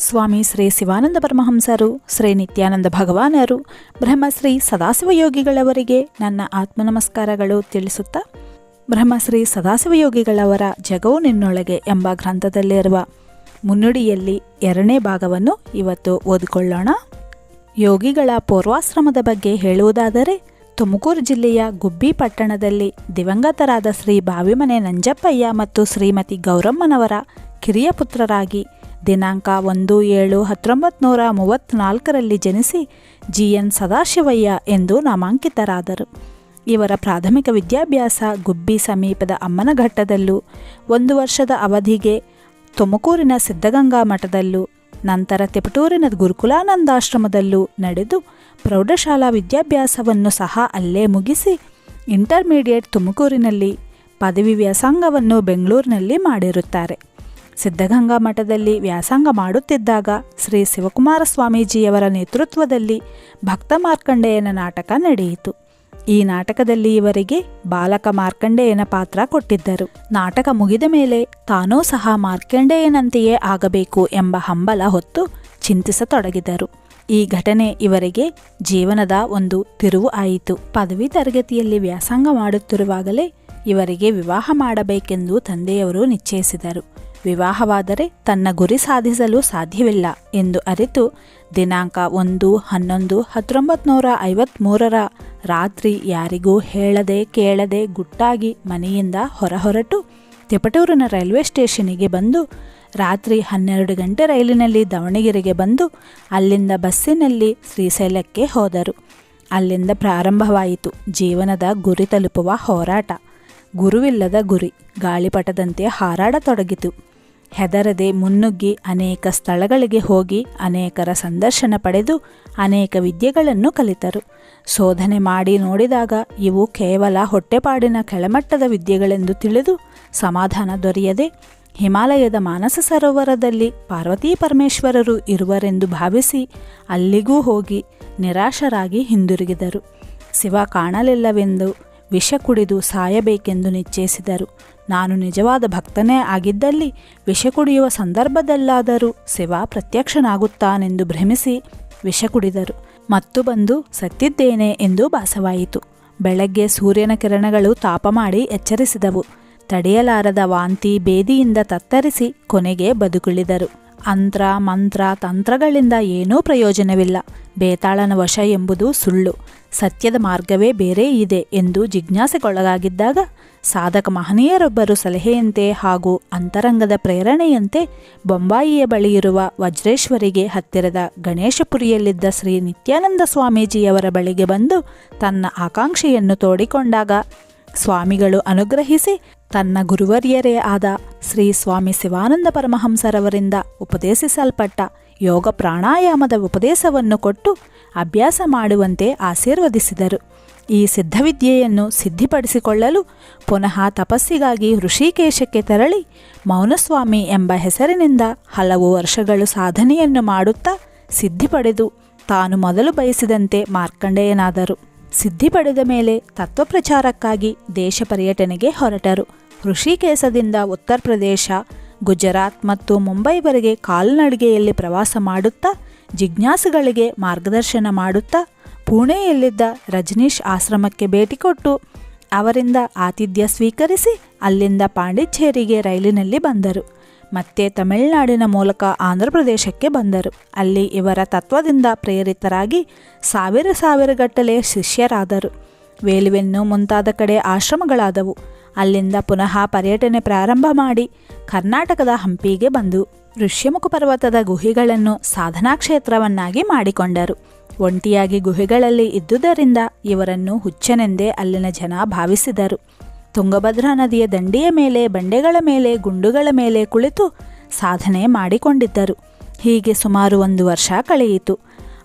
ಸ್ವಾಮಿ ಶ್ರೀ ಶಿವಾನಂದ ಪರಮಹಂಸರು, ಶ್ರೀ ನಿತ್ಯಾನಂದ ಭಗವಾನರು, ಬ್ರಹ್ಮಶ್ರೀ ಸದಾಶಿವಯೋಗಿಗಳವರಿಗೆ ನನ್ನ ಆತ್ಮ ನಮಸ್ಕಾರಗಳು ತಿಳಿಸುತ್ತಾ, ಬ್ರಹ್ಮಶ್ರೀ ಸದಾಶಿವಯೋಗಿಗಳವರ ಜಗವು ನಿನ್ನೊಳಗೆ ಎಂಬ ಗ್ರಂಥದಲ್ಲಿರುವ ಮುನ್ನುಡಿಯಲ್ಲಿ ಎರಡನೇ ಭಾಗವನ್ನು ಇವತ್ತು ಓದಿಕೊಳ್ಳೋಣ. ಯೋಗಿಗಳ ಪೂರ್ವಾಶ್ರಮದ ಬಗ್ಗೆ ಹೇಳುವುದಾದರೆ, ತುಮಕೂರು ಜಿಲ್ಲೆಯ ಗುಬ್ಬಿ ಪಟ್ಟಣದಲ್ಲಿ ದಿವಂಗತರಾದ ಶ್ರೀ ಬಾವಿಮನೆ ನಂಜಪ್ಪಯ್ಯ ಮತ್ತು ಶ್ರೀಮತಿ ಗೌರಮ್ಮನವರ ಕಿರಿಯ ಪುತ್ರರಾಗಿ ದಿನಾಂಕ ಒಂದು ಏಳು ಹತ್ತೊಂಬತ್ತು ನೂರ ಮೂವತ್ತ್ನಾಲ್ಕರಲ್ಲಿ ಜನಿಸಿ ಜಿ ಎನ್ ಸದಾಶಿವಯ್ಯ ಎಂದು ನಾಮಾಂಕಿತರಾದರು. ಇವರ ಪ್ರಾಥಮಿಕ ವಿದ್ಯಾಭ್ಯಾಸ ಗುಬ್ಬಿ ಸಮೀಪದ ಅಮ್ಮನಘಟ್ಟದಲ್ಲೂ, ಒಂದು ವರ್ಷದ ಅವಧಿಗೆ ತುಮಕೂರಿನ ಸಿದ್ಧಗಂಗಾ ಮಠದಲ್ಲೂ, ನಂತರ ತಿಪಟೂರಿನ ಗುರುಕುಲಾನಂದಾಶ್ರಮದಲ್ಲೂ ನಡೆದು ಪ್ರೌಢಶಾಲಾ ವಿದ್ಯಾಭ್ಯಾಸವನ್ನು ಸಹ ಅಲ್ಲೇ ಮುಗಿಸಿ ಇಂಟರ್ಮೀಡಿಯೇಟ್ ತುಮಕೂರಿನಲ್ಲಿ ಪದವಿ ವ್ಯಾಸಂಗವನ್ನು ಬೆಂಗಳೂರಿನಲ್ಲಿ ಮಾಡಿರುತ್ತಾರೆ. ಸಿದ್ಧಗಂಗಾ ಮಠದಲ್ಲಿ ವ್ಯಾಸಂಗ ಮಾಡುತ್ತಿದ್ದಾಗ ಶ್ರೀ ಶಿವಕುಮಾರ ಸ್ವಾಮೀಜಿಯವರ ನೇತೃತ್ವದಲ್ಲಿ ಭಕ್ತ ಮಾರ್ಕಂಡೇಯನ ನಾಟಕ ನಡೆಯಿತು. ಈ ನಾಟಕದಲ್ಲಿ ಇವರಿಗೆ ಬಾಲಕ ಮಾರ್ಕಂಡೇಯನ ಪಾತ್ರ ಕೊಟ್ಟಿದ್ದರು. ನಾಟಕ ಮುಗಿದ ಮೇಲೆ ತಾನೂ ಸಹ ಮಾರ್ಕಂಡೇಯನಂತೆಯೇ ಆಗಬೇಕು ಎಂಬ ಹಂಬಲ ಹೊತ್ತು ಚಿಂತಿಸತೊಡಗಿದರು. ಈ ಘಟನೆ ಇವರಿಗೆ ಜೀವನದ ಒಂದು ತಿರುವು ಆಯಿತು. ಪದವಿ ತರಗತಿಯಲ್ಲಿ ವ್ಯಾಸಂಗ ಮಾಡುತ್ತಿರುವಾಗಲೇ ಇವರಿಗೆ ವಿವಾಹ ಮಾಡಬೇಕೆಂದು ತಂದೆಯವರು ನಿಶ್ಚಯಿಸಿದರು. ವಿವಾಹವಾದರೆ ತನ್ನ ಗುರಿ ಸಾಧಿಸಲು ಸಾಧ್ಯವಿಲ್ಲ ಎಂದು ಅರಿತು ದಿನಾಂಕ ಒಂದು, ಹನ್ನೊಂದು ಹತ್ತೊಂಬತ್ತು ನೂರ ಐವತ್ತ್ಮೂರರ ರಾತ್ರಿ ಯಾರಿಗೂ ಹೇಳದೆ ಕೇಳದೆ ಗುಟ್ಟಾಗಿ ಮನೆಯಿಂದ ಹೊರಹೊರಟು ತಿಪಟೂರಿನ ರೈಲ್ವೆ ಸ್ಟೇಷನಿಗೆ ಬಂದು ರಾತ್ರಿ ಹನ್ನೆರಡು ಗಂಟೆ ರೈಲಿನಲ್ಲಿ ದಾವಣಗೆರೆಗೆ ಬಂದು ಅಲ್ಲಿಂದ ಬಸ್ಸಿನಲ್ಲಿ ಶ್ರೀಶೈಲಕ್ಕೆ ಹೋದರು. ಅಲ್ಲಿಂದ ಪ್ರಾರಂಭವಾಯಿತು ಜೀವನದ ಗುರಿ ತಲುಪುವ ಹೋರಾಟ. ಗುರುವಿಲ್ಲದ ಗುರಿ, ಗಾಳಿಪಟದಂತೆ ಹಾರಾಡತೊಡಗಿತು. ಹೆದರದೆ ಮುನ್ನುಗ್ಗಿ ಅನೇಕ ಸ್ಥಳಗಳಿಗೆ ಹೋಗಿ ಅನೇಕರ ಸಂದರ್ಶನ ಪಡೆದು ಅನೇಕ ವಿದ್ಯೆಗಳನ್ನು ಕಲಿತರು. ಶೋಧನೆ ಮಾಡಿ ನೋಡಿದಾಗ ಇವು ಕೇವಲ ಹೊಟ್ಟೆಪಾಡಿನ ಕೆಳಮಟ್ಟದ ವಿದ್ಯೆಗಳೆಂದು ತಿಳಿದು ಸಮಾಧಾನ ದೊರೆಯದೆ ಹಿಮಾಲಯದ ಮಾನಸ ಸರೋವರದಲ್ಲಿ ಪಾರ್ವತೀ ಪರಮೇಶ್ವರರು ಇರುವರೆಂದು ಭಾವಿಸಿ ಅಲ್ಲಿಗೂ ಹೋಗಿ ನಿರಾಶರಾಗಿ ಹಿಂದಿರುಗಿದರು. ಶಿವ ಕಾಣಲಿಲ್ಲವೆಂದು ವಿಷ ಕುಡಿದು ಸಾಯಬೇಕೆಂದು ನಿಶ್ಚಯಿಸಿದರು. ನಾನು ನಿಜವಾದ ಭಕ್ತನೇ ಆಗಿದ್ದಲ್ಲಿ ವಿಷ ಕುಡಿಯುವ ಸಂದರ್ಭದಲ್ಲಾದರೂ ಶಿವ ಪ್ರತ್ಯಕ್ಷನಾಗುತ್ತಾನೆಂದು ಭ್ರಮಿಸಿ ವಿಷ ಕುಡಿದರು. ಮತ್ತು ಬಂದು ಸತ್ತಿದ್ದೇನೆ ಎಂದು ಭಾಸವಾಯಿತು. ಬೆಳಗ್ಗೆ ಸೂರ್ಯನ ಕಿರಣಗಳು ತಾಪ ಮಾಡಿ ಎಚ್ಚರಿಸಿದವು. ತಡೆಯಲಾರದ ವಾಂತಿ ಬೇದಿಯಿಂದ ತತ್ತರಿಸಿ ಕೊನೆಗೆ ಬದುಕುಳಿದರು. ಅಂತ್ರ, ಮಂತ್ರ, ತಂತ್ರಗಳಿಂದ ಏನೂ ಪ್ರಯೋಜನವಿಲ್ಲ. ಬೇತಾಳನ ವಶ ಎಂಬುದು ಸುಳ್ಳು. ಸತ್ಯದ ಮಾರ್ಗವೇ ಬೇರೆ ಇದೆ ಎಂದು ಜಿಜ್ಞಾಸೆಗೊಳಗಾಗಿದ್ದಾಗ ಸಾಧಕ ಮಹನೀಯರೊಬ್ಬರು ಸಲಹೆಯಂತೆ ಹಾಗೂ ಅಂತರಂಗದ ಪ್ರೇರಣೆಯಂತೆ ಬೊಂಬಾಯಿಯ ಬಳಿಯಿರುವ ವಜ್ರೇಶ್ವರಿಗೆ ಹತ್ತಿರದ ಗಣೇಶಪುರಿಯಲ್ಲಿದ್ದ ಶ್ರೀ ನಿತ್ಯಾನಂದ ಸ್ವಾಮೀಜಿಯವರ ಬಳಿಗೆ ಬಂದು ತನ್ನ ಆಕಾಂಕ್ಷೆಯನ್ನು ತೋಡಿಕೊಂಡಾಗ ಸ್ವಾಮಿಗಳು ಅನುಗ್ರಹಿಸಿ ತನ್ನ ಗುರುವರ್ಯರೇ ಆದ ಶ್ರೀ ಸ್ವಾಮಿ ಶಿವಾನಂದ ಪರಮಹಂಸರವರಿಂದ ಉಪದೇಶಿಸಲ್ಪಟ್ಟ ಯೋಗ ಪ್ರಾಣಾಯಾಮದ ಉಪದೇಶವನ್ನು ಕೊಟ್ಟು ಅಭ್ಯಾಸ ಮಾಡುವಂತೆ ಆಶೀರ್ವದಿಸಿದರು. ಈ ಸಿದ್ಧವಿದ್ಯೆಯನ್ನು ಸಿದ್ಧಿಪಡಿಸಿಕೊಳ್ಳಲು ಪುನಃ ತಪಸ್ಸಿಗಾಗಿ ಋಷಿಕೇಶಕ್ಕೆ ತೆರಳಿ ಮೌನಸ್ವಾಮಿ ಎಂಬ ಹೆಸರಿನಿಂದ ಹಲವು ವರ್ಷಗಳು ಸಾಧನೆಯನ್ನು ಮಾಡುತ್ತಾ ಸಿದ್ಧಿ ಪಡೆದು ತಾನು ಮೊದಲು ಬಯಸಿದಂತೆ ಮಾರ್ಕಂಡೇಯನಾದರು. ಸಿದ್ಧಿ ಪಡೆದ ಮೇಲೆ ತತ್ವಪ್ರಚಾರಕ್ಕಾಗಿ ದೇಶ ಪರ್ಯಟನೆಗೆ ಹೊರಟರು. ಋಷಿಕೇಶದಿಂದ ಉತ್ತರ ಪ್ರದೇಶ, ಗುಜರಾತ್ ಮತ್ತು ಮುಂಬೈವರೆಗೆ ಕಾಲ್ನಡಿಗೆಯಲ್ಲಿ ಪ್ರವಾಸ ಮಾಡುತ್ತಾ, ಜಿಜ್ಞಾಸುಗಳಿಗೆ ಮಾರ್ಗದರ್ಶನ ಮಾಡುತ್ತಾ, ಪುಣೆಯಲ್ಲಿದ್ದ ರಜನೀಶ್ ಆಶ್ರಮಕ್ಕೆ ಭೇಟಿ ಕೊಟ್ಟು, ಅವರಿಂದ ಆತಿಥ್ಯ ಸ್ವೀಕರಿಸಿ ಅಲ್ಲಿಂದ ಪಾಂಡಿಚೇರಿಗೆ ರೈಲಿನಲ್ಲಿ ಬಂದರು. ಮತ್ತೆ ತಮಿಳುನಾಡಿನ ಮೂಲಕ ಆಂಧ್ರಪ್ರದೇಶಕ್ಕೆ ಬಂದರು. ಅಲ್ಲಿ ಇವರ ತತ್ವದಿಂದ ಪ್ರೇರಿತರಾಗಿ ಸಾವಿರ ಸಾವಿರಗಟ್ಟಲೆ ಶಿಷ್ಯರಾದರು. ವೇಲುವೆನ್ನು ಮುಂತಾದ ಕಡೆ ಆಶ್ರಮಗಳಾದವು. ಅಲ್ಲಿಂದ ಪುನಃ ಪರ್ಯಟನೆ ಪ್ರಾರಂಭ ಮಾಡಿ ಕರ್ನಾಟಕದ ಹಂಪಿಗೆ ಬಂದು ಋಷ್ಯಮುಖ ಪರ್ವತದ ಗುಹೆಗಳನ್ನು ಸಾಧನಾ ಕ್ಷೇತ್ರವನ್ನಾಗಿ ಮಾಡಿಕೊಂಡರು. ಒಂಟಿಯಾಗಿ ಗುಹೆಗಳಲ್ಲಿ ಇದ್ದುದರಿಂದ ಇವರನ್ನು ಹುಚ್ಚನೆಂದೇ ಅಲ್ಲಿನ ಜನ ಭಾವಿಸಿದರು. ತುಂಗಭದ್ರಾ ನದಿಯ ದಂಡೆಯ ಮೇಲೆ, ಬಂಡೆಗಳ ಮೇಲೆ, ಗುಂಡುಗಳ ಮೇಲೆ ಕುಳಿತು ಸಾಧನೆ ಮಾಡಿಕೊಂಡಿದ್ದರು. ಹೀಗೆ ಸುಮಾರು ಒಂದು ವರ್ಷ ಕಳೆಯಿತು.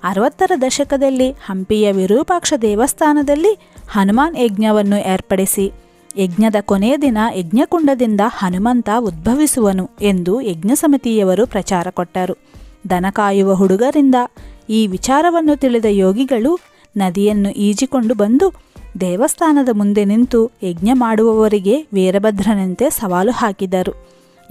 ಅರವತ್ತರ ದಶಕದಲ್ಲಿ ಹಂಪಿಯ ವಿರೂಪಾಕ್ಷ ದೇವಸ್ಥಾನದಲ್ಲಿ ಹನುಮಾನ್ ಯಜ್ಞವನ್ನು ಏರ್ಪಡಿಸಿ, ಯಜ್ಞದ ಕೊನೆಯ ದಿನ ಯಜ್ಞಕುಂಡದಿಂದ ಹನುಮಂತ ಉದ್ಭವಿಸುವನು ಎಂದು ಯಜ್ಞ ಸಮಿತಿಯವರು ಪ್ರಚಾರ ಕೊಟ್ಟರು. ದನ ಕಾಯುವ ಹುಡುಗರಿಂದ ಈ ವಿಚಾರವನ್ನು ತಿಳಿದ ಯೋಗಿಗಳು ನದಿಯನ್ನು ಈಜಿಕೊಂಡು ಬಂದು ದೇವಸ್ಥಾನದ ಮುಂದೆ ನಿಂತು ಯಜ್ಞ ಮಾಡುವವರಿಗೆ ವೀರಭದ್ರನಂತೆ ಸವಾಲು ಹಾಕಿದರು.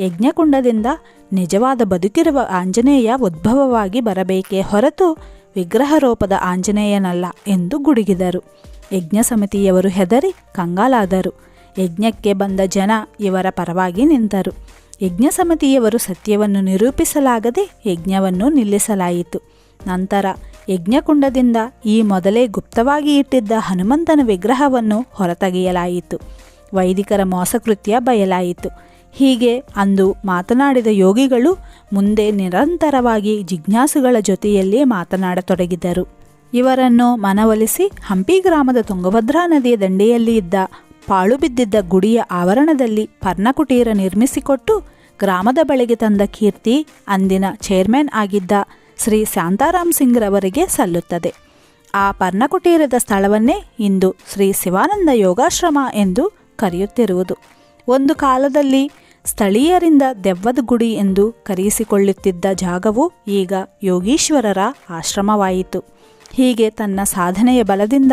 ಯಜ್ಞಕುಂಡದಿಂದ ನಿಜವಾದ ಬದುಕಿರುವ ಆಂಜನೇಯ ಉದ್ಭವವಾಗಿ ಬರಬೇಕೇ ಹೊರತು ವಿಗ್ರಹ ರೂಪದ ಆಂಜನೇಯನಲ್ಲ ಎಂದು ಗುಡುಗಿದರು. ಯಜ್ಞ ಸಮಿತಿಯವರು ಹೆದರಿ ಕಂಗಾಲಾದರು. ಯಜ್ಞಕ್ಕೆ ಬಂದ ಜನ ಇವರ ಪರವಾಗಿ ನಿಂತರು. ಯಜ್ಞ ಸಮಿತಿಯವರು ಸತ್ಯವನ್ನು ನಿರೂಪಿಸಲಾಗದೆ ಯಜ್ಞವನ್ನು ನಿಲ್ಲಿಸಲಾಯಿತು. ನಂತರ ಯಜ್ಞಕುಂಡದಿಂದ ಈ ಮೊದಲೇ ಗುಪ್ತವಾಗಿ ಇಟ್ಟಿದ್ದ ಹನುಮಂತನ ವಿಗ್ರಹವನ್ನು ಹೊರತೆಗೆಯಲಾಯಿತು. ವೈದಿಕರ ಮೋಸಕೃತ್ಯ ಬಯಲಾಯಿತು. ಹೀಗೆ ಅಂದು ಮಾತನಾಡಿದ ಯೋಗಿಗಳು ಮುಂದೆ ನಿರಂತರವಾಗಿ ಜಿಜ್ಞಾಸುಗಳ ಜೊತೆಯಲ್ಲೇ ಮಾತನಾಡತೊಡಗಿದರು. ಇವರನ್ನು ಮನವೊಲಿಸಿ ಹಂಪಿ ಗ್ರಾಮದ ತುಂಗಭದ್ರಾ ನದಿಯ ದಂಡೆಯಲ್ಲಿ ಇದ್ದ ಪಾಳು ಬಿದ್ದಿದ್ದ ಗುಡಿಯ ಆವರಣದಲ್ಲಿ ಪರ್ಣಕುಟೀರ ನಿರ್ಮಿಸಿಕೊಟ್ಟು ಗ್ರಾಮದ ಬಳಿಗೆ ತಂದ ಕೀರ್ತಿ ಅಂದಿನ ಚೇರ್ಮನ್ ಆಗಿದ್ದ ಶ್ರೀ ಶಾಂತಾರಾಮ್ ಸಿಂಗ್ರವರಿಗೆ ಸಲ್ಲುತ್ತದೆ. ಆ ಪರ್ಣಕುಟೀರದ ಸ್ಥಳವನ್ನೇ ಇಂದು ಶ್ರೀ ಶಿವಾನಂದ ಯೋಗಾಶ್ರಮ ಎಂದು ಕರೆಯುತ್ತಿರುವುದು. ಒಂದು ಕಾಲದಲ್ಲಿ ಸ್ಥಳೀಯರಿಂದ ದೆವ್ವದ ಗುಡಿ ಎಂದು ಕರೆಯಿಸಿಕೊಳ್ಳುತ್ತಿದ್ದ ಜಾಗವು ಈಗ ಯೋಗೀಶ್ವರರ ಆಶ್ರಮವಾಯಿತು. ಹೀಗೆ ತನ್ನ ಸಾಧನೆಯ ಬಲದಿಂದ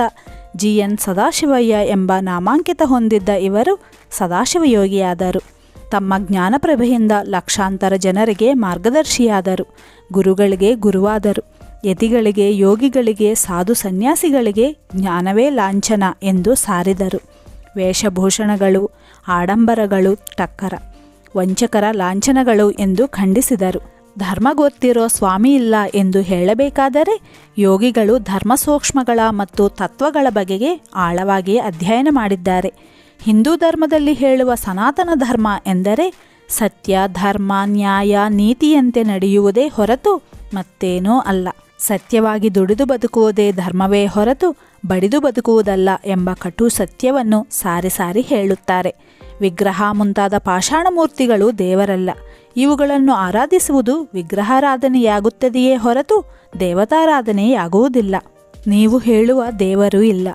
ಜಿ ಎನ್ ಸದಾಶಿವಯ್ಯ ಎಂಬ ನಾಮಾಂಕಿತ ಹೊಂದಿದ್ದ ಇವರು ಸದಾಶಿವಯೋಗಿಯಾದರು. ತಮ್ಮ ಜ್ಞಾನಪ್ರಭೆಯಿಂದ ಲಕ್ಷಾಂತರ ಜನರಿಗೆ ಮಾರ್ಗದರ್ಶಿಯಾದರು, ಗುರುಗಳಿಗೆ ಗುರುವಾದರು, ಯತಿಗಳಿಗೆ, ಯೋಗಿಗಳಿಗೆ, ಸಾಧು ಸನ್ಯಾಸಿಗಳಿಗೆ ಜ್ಞಾನವೇ ಲಾಂಛನ ಎಂದು ಸಾರಿದರು. ವೇಷಭೂಷಣಗಳು, ಆಡಂಬರಗಳು ಟಕ್ಕರ, ವಂಚಕರ ಲಾಂಛನಗಳು ಎಂದು ಖಂಡಿಸಿದರು. ಧರ್ಮ ಗೊತ್ತಿರೋ ಸ್ವಾಮಿ ಇಲ್ಲ ಎಂದು ಹೇಳಬೇಕಾದರೆ ಯೋಗಿಗಳು ಧರ್ಮ ಸೂಕ್ಷ್ಮಗಳ ಮತ್ತು ತತ್ವಗಳ ಬಗೆಗೆ ಆಳವಾಗಿ ಅಧ್ಯಯನ ಮಾಡಿದ್ದಾರೆ. ಹಿಂದೂ ಧರ್ಮದಲ್ಲಿ ಹೇಳುವ ಸನಾತನ ಧರ್ಮ ಎಂದರೆ ಸತ್ಯ, ಧರ್ಮ, ನ್ಯಾಯ, ನೀತಿಯಂತೆ ನಡೆಯುವುದೇ ಹೊರತು ಮತ್ತೇನೂ ಅಲ್ಲ. ಸತ್ಯವಾಗಿ ದುಡಿದು ಬದುಕುವುದೇ ಧರ್ಮವೇ ಹೊರತು ಬಡಿದು ಬದುಕುವುದಲ್ಲ ಎಂಬ ಕಟು ಸತ್ಯವನ್ನು ಸಾರಿ ಸಾರಿ ಹೇಳುತ್ತಾರೆ. ವಿಗ್ರಹ ಮುಂತಾದ ಪಾಷಾಣ ಮೂರ್ತಿಗಳು ದೇವರಲ್ಲ. ಇವುಗಳನ್ನು ಆರಾಧಿಸುವುದು ವಿಗ್ರಹಾರಾಧನೆಯಾಗುತ್ತದೆಯೇ ಹೊರತು ದೇವತಾರಾಧನೆಯಾಗುವುದಿಲ್ಲ. ನೀವು ಹೇಳುವ ದೇವರು ಇಲ್ಲ.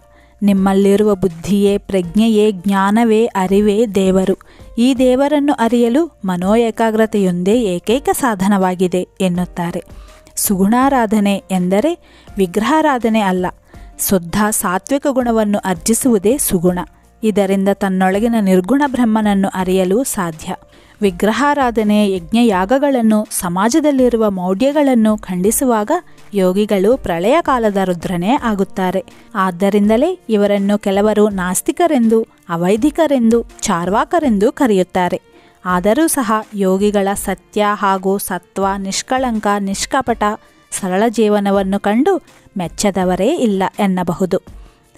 ನಿಮ್ಮಲ್ಲಿರುವ ಬುದ್ಧಿಯೇ, ಪ್ರಜ್ಞೆಯೇ, ಜ್ಞಾನವೇ ಅರಿವೇ ದೇವರು. ಈ ದೇವರನ್ನು ಅರಿಯಲು ಮನೋ ಏಕಾಗ್ರತೆಯೊಂದೇ ಏಕೈಕ ಸಾಧನವಾಗಿದೆ ಎನ್ನುತ್ತಾರೆ. ಸುಗುಣಾರಾಧನೆ ಎಂದರೆ ವಿಗ್ರಹಾರಾಧನೆ ಅಲ್ಲ ಶುದ್ಧ ಸಾತ್ವಿಕ ಗುಣವನ್ನು ಅರ್ಜಿಸುವುದೇ ಸುಗುಣ. ಇದರಿಂದ ತನ್ನೊಳಗಿನ ನಿರ್ಗುಣ ಬ್ರಹ್ಮನನ್ನು ಅರಿಯಲು ಸಾಧ್ಯ. ವಿಗ್ರಹಾರಾಧನೆ, ಯಜ್ಞಯಾಗಗಳನ್ನು, ಸಮಾಜದಲ್ಲಿರುವ ಮೌಢ್ಯಗಳನ್ನು ಖಂಡಿಸುವಾಗ ಯೋಗಿಗಳು ಪ್ರಳಯ ಕಾಲದ ರುದ್ರನೇ ಆಗುತ್ತಾರೆ. ಆದ್ದರಿಂದಲೇ ಇವರನ್ನು ಕೆಲವರು ನಾಸ್ತಿಕರೆಂದು, ಅವೈದಿಕರೆಂದು, ಚಾರ್ವಾಕರೆಂದು ಕರೆಯುತ್ತಾರೆ. ಆದರೂ ಸಹ ಯೋಗಿಗಳ ಸತ್ಯ ಹಾಗೂ ಸತ್ವ, ನಿಷ್ಕಳಂಕ, ನಿಷ್ಕಪಟ, ಸರಳ ಜೀವನವನ್ನು ಕಂಡು ಮೆಚ್ಚದವರೇ ಇಲ್ಲ ಎನ್ನಬಹುದು.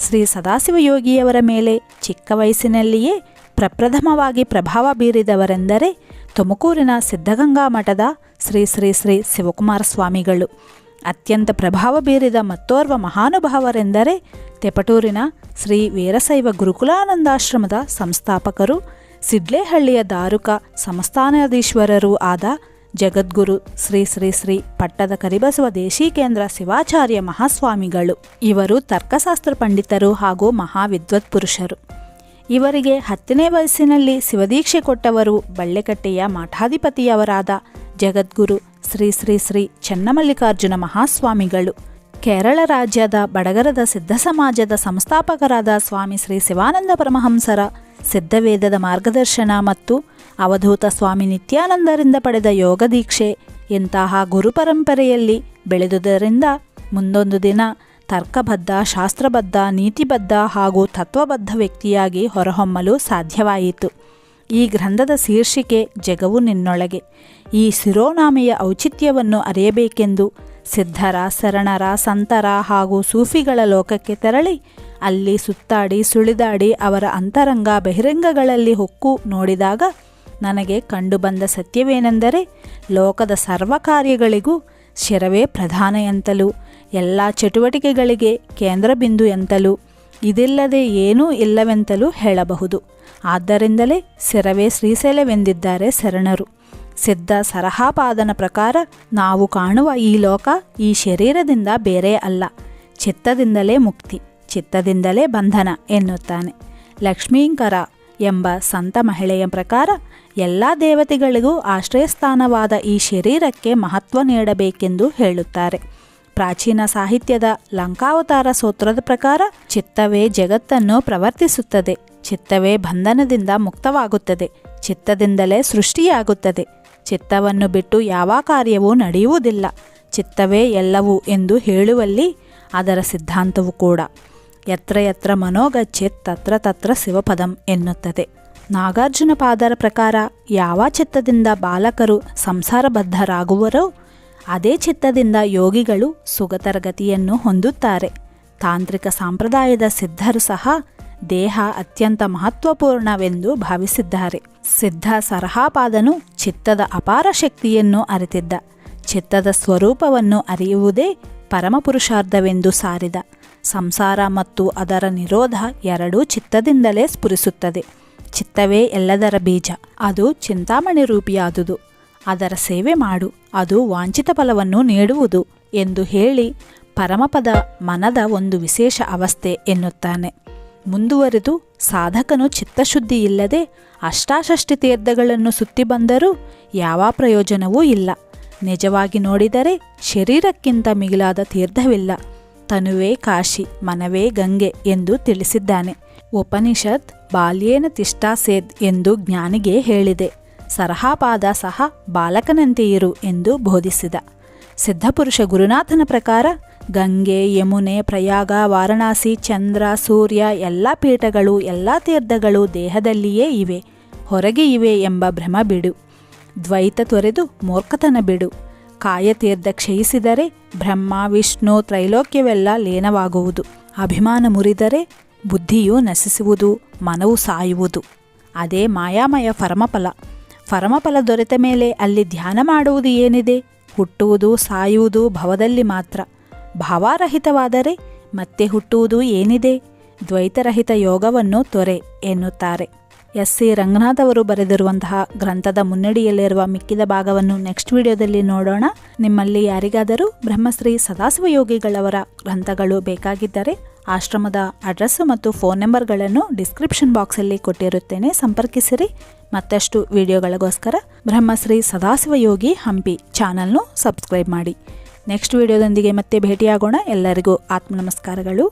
ಶ್ರೀ ಸದಾಶಿವ ಯೋಗಿಯವರ ಮೇಲೆ ಚಿಕ್ಕ ವಯಸ್ಸಿನಲ್ಲಿಯೇ ಪ್ರಪ್ರಥಮವಾಗಿ ಪ್ರಭಾವ ಬೀರಿದವರೆಂದರೆ ತುಮಕೂರಿನ ಸಿದ್ಧಗಂಗಾ ಮಠದ ಶ್ರೀ ಶ್ರೀ ಶ್ರೀ ಶಿವಕುಮಾರ ಸ್ವಾಮಿಗಳು. ಅತ್ಯಂತ ಪ್ರಭಾವ ಬೀರಿದ ಮತ್ತೋರ್ವ ಮಹಾನುಭಾವರೆಂದರೆ ತೆಪಟೂರಿನ ಶ್ರೀ ವೀರಶೈವ ಗುರುಕುಲಾನಂದಾಶ್ರಮದ ಸಂಸ್ಥಾಪಕರು, ಸಿಡ್ಲೇಹಳ್ಳಿಯ ದಾರುಕ ಸಂಸ್ಥಾನಾಧೀಶ್ವರರೂ ಆದ ಜಗದ್ಗುರು ಶ್ರೀ ಶ್ರೀ ಶ್ರೀ ಪಟ್ಟದ ಕರಿಬಸವ ದೇಶೀಕೇಂದ್ರ ಶಿವಾಚಾರ್ಯ ಮಹಾಸ್ವಾಮಿಗಳು. ಇವರು ತರ್ಕಶಾಸ್ತ್ರ ಪಂಡಿತರು ಹಾಗೂ ಮಹಾವಿದ್ವತ್ ಪುರುಷರು. ಇವರಿಗೆ ಹತ್ತನೇ ವಯಸ್ಸಿನಲ್ಲಿ ಶಿವದೀಕ್ಷೆ ಕೊಟ್ಟವರು ಬಳ್ಳೆಕಟ್ಟೆಯ ಮಠಾಧಿಪತಿಯವರಾದ ಜಗದ್ಗುರು ಶ್ರೀ ಶ್ರೀ ಶ್ರೀ ಚನ್ನಮಲ್ಲಿಕಾರ್ಜುನ ಮಹಾಸ್ವಾಮಿಗಳು. ಕೇರಳ ರಾಜ್ಯದ ಬಡಗರದ ಸಿದ್ಧ ಸಮಾಜದ ಸಂಸ್ಥಾಪಕರಾದ ಸ್ವಾಮಿ ಶ್ರೀ ಶಿವಾನಂದ ಪರಮಹಂಸರ ಸಿದ್ಧವೇದದ ಮಾರ್ಗದರ್ಶನ ಮತ್ತು ಅವಧೂತ ಸ್ವಾಮಿ ನಿತ್ಯಾನಂದರಿಂದ ಪಡೆದ ಯೋಗದೀಕ್ಷೆ ಇಂತಹ ಗುರುಪರಂಪರೆಯಲ್ಲಿ ಬೆಳೆದುದರಿಂದ ಮುಂದೊಂದು ದಿನ ತರ್ಕಬದ್ಧ, ಶಾಸ್ತ್ರಬದ್ಧ, ನೀತಿಬದ್ಧ ಹಾಗೂ ತತ್ವಬದ್ಧ ವ್ಯಕ್ತಿಯಾಗಿ ಹೊರಹೊಮ್ಮಲು ಸಾಧ್ಯವಾಯಿತು. ಈ ಗ್ರಂಥದ ಶೀರ್ಷಿಕೆ ಜಗವು ನಿನ್ನೊಳಗೆ. ಈ ಶಿರೋನಾಮೆಯ ಔಚಿತ್ಯವನ್ನು ಅರಿಯಬೇಕೆಂದು ಸಿದ್ಧರ, ಶರಣರ, ಸಂತರ ಹಾಗೂ ಸೂಫಿಗಳ ಲೋಕಕ್ಕೆ ತೆರಳಿ ಅಲ್ಲಿ ಸುತ್ತಾಡಿ ಸುಳಿದಾಡಿ ಅವರ ಅಂತರಂಗ ಬಹಿರಂಗಗಳಲ್ಲಿ ಹೊಕ್ಕು ನೋಡಿದಾಗ ನನಗೆ ಕಂಡುಬಂದ ಸತ್ಯವೇನೆಂದರೆ ಲೋಕದ ಸರ್ವ ಕಾರ್ಯಗಳಿಗೂ ಶಿರವೇ ಪ್ರಧಾನ ಎಂತಲೂ. ಎಲ್ಲ ಚಟುವಟಿಕೆಗಳಿಗೆ ಕೇಂದ್ರ ಬಿಂದು ಎಂತಲೂ ಇದಿಲ್ಲದೆ ಏನೂ ಇಲ್ಲವೆಂತಲೂ ಹೇಳಬಹುದು. ಆದ್ದರಿಂದಲೇ ಶಿರವೇ ಶ್ರೀಶೈಲವೆಂದಿದ್ದಾರೆ ಶರಣರು. ಸಿದ್ಧ ಸರಹಾಪಾದನ ಪ್ರಕಾರ ನಾವು ಕಾಣುವ ಈ ಲೋಕ ಈ ಶರೀರದಿಂದ ಬೇರೆ ಅಲ್ಲ. ಚಿತ್ತದಿಂದಲೇ ಮುಕ್ತಿ, ಚಿತ್ತದಿಂದಲೇ ಬಂಧನ ಎನ್ನುತ್ತಾನೆ. ಲಕ್ಷ್ಮೀಂಕರ ಎಂಬ ಸಂತ ಮಹಿಳೆಯ ಪ್ರಕಾರ ಎಲ್ಲ ದೇವತೆಗಳಿಗೂ ಆಶ್ರಯಸ್ಥಾನವಾದ ಈ ಶರೀರಕ್ಕೆ ಮಹತ್ವ ನೀಡಬೇಕೆಂದು ಹೇಳುತ್ತಾರೆ. ಪ್ರಾಚೀನ ಸಾಹಿತ್ಯದ ಲಂಕಾವತಾರ ಸೂತ್ರದ ಪ್ರಕಾರ ಚಿತ್ತವೇ ಜಗತ್ತನ್ನು ಪ್ರವರ್ತಿಸುತ್ತದೆ. ಚಿತ್ತವೇ ಬಂಧನದಿಂದ ಮುಕ್ತವಾಗುತ್ತದೆ. ಚಿತ್ತದಿಂದಲೇ ಸೃಷ್ಟಿಯಾಗುತ್ತದೆ. ಚಿತ್ತವನ್ನು ಬಿಟ್ಟು ಯಾವ ಕಾರ್ಯವೂ ನಡೆಯುವುದಿಲ್ಲ. ಚಿತ್ತವೇ ಎಲ್ಲವೂ ಎಂದು ಹೇಳುವಲ್ಲಿ ಅದರ ಸಿದ್ಧಾಂತವು ಕೂಡ. ಯತ್ರ ಯತ್ರ ಮನೋಗಚ್ಚೆತ್ ತತ್ರ ತತ್ರ ಶಿವಪದಂ ಎನ್ನುತ್ತದೆ. ನಾಗಾರ್ಜುನ ಪಾದರ ಪ್ರಕಾರ ಯಾವ ಚಿತ್ತದಿಂದ ಬಾಲಕರು ಸಂಸಾರಬದ್ಧರಾಗುವರೋ ಅದೇ ಚಿತ್ತದಿಂದ ಯೋಗಿಗಳು ಸುಗತರಗತಿಯನ್ನು ಹೊಂದುತ್ತಾರೆ. ತಾಂತ್ರಿಕ ಸಂಪ್ರದಾಯದ ಸಿದ್ಧರು ಸಹ ದೇಹ ಅತ್ಯಂತ ಮಹತ್ವಪೂರ್ಣವೆಂದು ಭಾವಿಸಿದ್ದಾರೆ. ಸಿದ್ಧ ಸರಹಾಪಾದನು ಚಿತ್ತದ ಅಪಾರ ಶಕ್ತಿಯನ್ನು ಅರಿತಿದ್ದ. ಚಿತ್ತದ ಸ್ವರೂಪವನ್ನು ಅರಿಯುವುದೇ ಪರಮಪುರುಷಾರ್ಥವೆಂದು ಸಾರಿದ. ಸಂಸಾರ ಮತ್ತು ಅದರ ನಿರೋಧ ಎರಡೂ ಚಿತ್ತದಿಂದಲೇ ಸ್ಫುರಿಸುತ್ತದೆ. ಚಿತ್ತವೇ ಎಲ್ಲದರ ಬೀಜ. ಅದು ಚಿಂತಾಮಣಿ ರೂಪಿಯಾದುದು. ಅದರ ಸೇವೆ ಮಾಡು, ಅದು ವಾಂಛಿತ ಫಲವನ್ನು ನೀಡುವುದು ಎಂದು ಹೇಳಿ ಪರಮಪದ ಮನದ ಒಂದು ವಿಶೇಷ ಅವಸ್ಥೆ ಎನ್ನುತ್ತಾನೆ. ಮುಂದುವರೆದು ಸಾಧಕನು ಚಿತ್ತಶುದ್ಧಿ ಇಲ್ಲದೆ ಅಷ್ಟಾಷಷ್ಟಿ ತೀರ್ಥಗಳನ್ನು ಸುತ್ತಿ ಬಂದರೂ ಯಾವ ಪ್ರಯೋಜನವೂ ಇಲ್ಲ. ನಿಜವಾಗಿ ನೋಡಿದರೆ ಶರೀರಕ್ಕಿಂತ ಮಿಗಿಲಾದ ತೀರ್ಥವಿಲ್ಲ. ತನುವೇ ಕಾಶಿ, ಮನವೇ ಗಂಗೆ ಎಂದು ತಿಳಿಸಿದ್ದಾನೆ. ಉಪನಿಷತ್ ಬಾಲ್ಯೇನ ತಿಷ್ಟಾಸೇದ್ ಎಂದು ಜ್ಞಾನಿಗೆ ಹೇಳಿದೆ. ಸರಹಾಪಾದ ಸಹ ಬಾಲಕನಂತೆಯಿರು ಎಂದು ಬೋಧಿಸಿದ. ಸಿದ್ಧಪುರುಷ ಗುರುನಾಥನ ಪ್ರಕಾರ ಗಂಗೆ, ಯಮುನೆ, ಪ್ರಯಾಗ, ವಾರಣಾಸಿ, ಚಂದ್ರ, ಸೂರ್ಯ ಎಲ್ಲ ಪೀಠಗಳು, ಎಲ್ಲ ತೀರ್ಥಗಳು ದೇಹದಲ್ಲಿಯೇ ಇವೆ, ಹೊರಗೆ ಇವೆ ಎಂಬ ಭ್ರಮ ಬಿಡು. ದ್ವೈತ ತೊರೆದು ಮೂರ್ಖತನ ಬಿಡು. ಕಾಯತೀರ್ಥ ಕ್ಷಯಿಸಿದರೆ ಬ್ರಹ್ಮ, ವಿಷ್ಣು ತ್ರೈಲೋಕ್ಯವೆಲ್ಲ ಲೀನವಾಗುವುದು. ಅಭಿಮಾನ ಮುರಿದರೆ ಬುದ್ಧಿಯು ನಶಿಸುವುದು, ಮನವು ಸಾಯುವುದು. ಅದೇ ಮಾಯಾಮಯ ಪರಮಫಲ. ಪರಮಫಲ ದೊರೆತ ಮೇಲೆ ಅಲ್ಲಿ ಧ್ಯಾನ ಮಾಡುವುದು ಏನಿದೆ? ಹುಟ್ಟುವುದು, ಸಾಯುವುದು ಭವದಲ್ಲಿ ಮಾತ್ರ. ಭಾವಾರಹಿತವಾದರೆ ಮತ್ತೆ ಹುಟ್ಟುವುದು ಏನಿದೆ? ದ್ವೈತರಹಿತ ಯೋಗವನ್ನು ತೊರೆ ಎನ್ನುತ್ತಾರೆ. ಎಸ್ ಸಿ ರಂಗನಾಥ್ ಅವರು ಬರೆದಿರುವಂತಹ ಗ್ರಂಥದ ಮುನ್ನಡಿಯಲ್ಲಿರುವ ಮಿಕ್ಕಿದ ಭಾಗವನ್ನು ನೆಕ್ಸ್ಟ್ ವಿಡಿಯೋದಲ್ಲಿ ನೋಡೋಣ. ನಿಮ್ಮಲ್ಲಿ ಯಾರಿಗಾದರೂ ಬ್ರಹ್ಮಶ್ರೀ ಸದಾಶಿವ ಯೋಗಿಗಳವರ ಗ್ರಂಥಗಳು ಬೇಕಾಗಿದ್ದರೆ ಆಶ್ರಮದ ಅಡ್ರೆಸ್ಸು ಮತ್ತು ಫೋನ್ ನಂಬರ್ಗಳನ್ನು ಡಿಸ್ಕ್ರಿಪ್ಷನ್ ಬಾಕ್ಸಲ್ಲಿ ಕೊಟ್ಟಿರುತ್ತೇನೆ. ಸಂಪರ್ಕಿಸಿರಿ. ಮತ್ತಷ್ಟು ವಿಡಿಯೋಗಳಿಗೋಸ್ಕರ ಬ್ರಹ್ಮಶ್ರೀ ಸದಾಶಿವ ಯೋಗಿ ಹಂಪಿ ಚಾನಲ್ನು ಸಬ್ಸ್ಕ್ರೈಬ್ ಮಾಡಿ. ನೆಕ್ಸ್ಟ್ ವಿಡಿಯೋದೊಂದಿಗೆ ಮತ್ತೆ ಭೇಟಿಯಾಗೋಣ. ಎಲ್ಲರಿಗೂ ಆತ್ಮ ನಮಸ್ಕಾರಗಳು